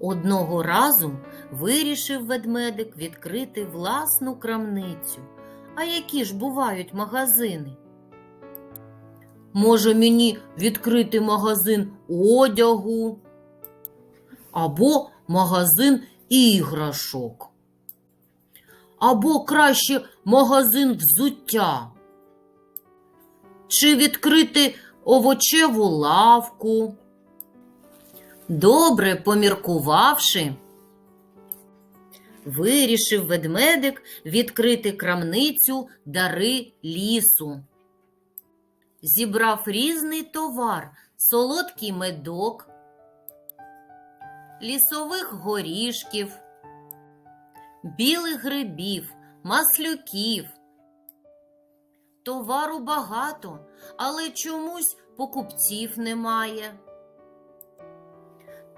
Одного разу вирішив ведмедик відкрити власну крамницю. А які ж бувають магазини? Може мені відкрити магазин одягу або магазин іграшок, або краще магазин взуття, чи відкрити овочеву лавку. Добре поміркувавши, вирішив ведмедик відкрити крамницю дари лісу. Зібрав різний товар, солодкий медок, лісових горішків, білих грибів, маслюків. Товару багато, але чомусь покупців немає.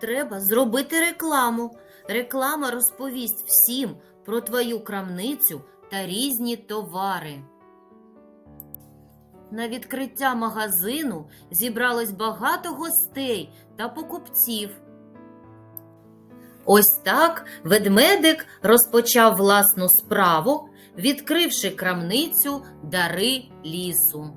Треба зробити рекламу. Реклама розповість всім про твою крамницю та різні товари. На відкриття магазину зібралось багато гостей та покупців. Ось так ведмедик розпочав власну справу, відкривши крамницю дари лісу.